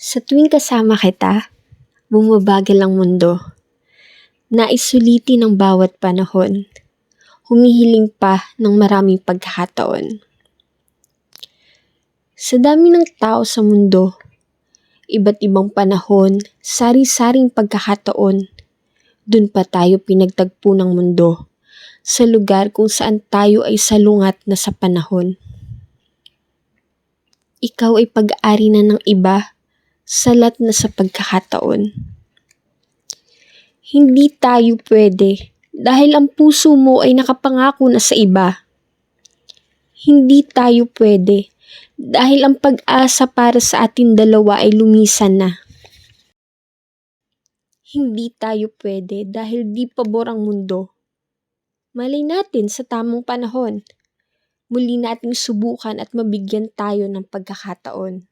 Sa tuwing kasama kita, bumabagal ang mundo. Naisulitin ang bawat panahon. Humihiling pa ng maraming pagkakataon. Sa dami ng tao sa mundo, iba't ibang panahon, sari-saring pagkakataon, dun pa tayo pinagtagpo ng mundo, sa lugar kung saan tayo ay salungat na sa panahon. Ikaw ay pag-ari na ng iba, salat na sa pagkakataon. Hindi tayo pwede dahil ang puso mo ay nakapangako na sa iba. Hindi tayo pwede dahil ang pag-asa para sa atin dalawa ay lumisan na. Hindi tayo pwede dahil di pabor ang mundo. Malay natin sa tamang panahon. Muli nating subukan at mabigyan tayo ng pagkakataon.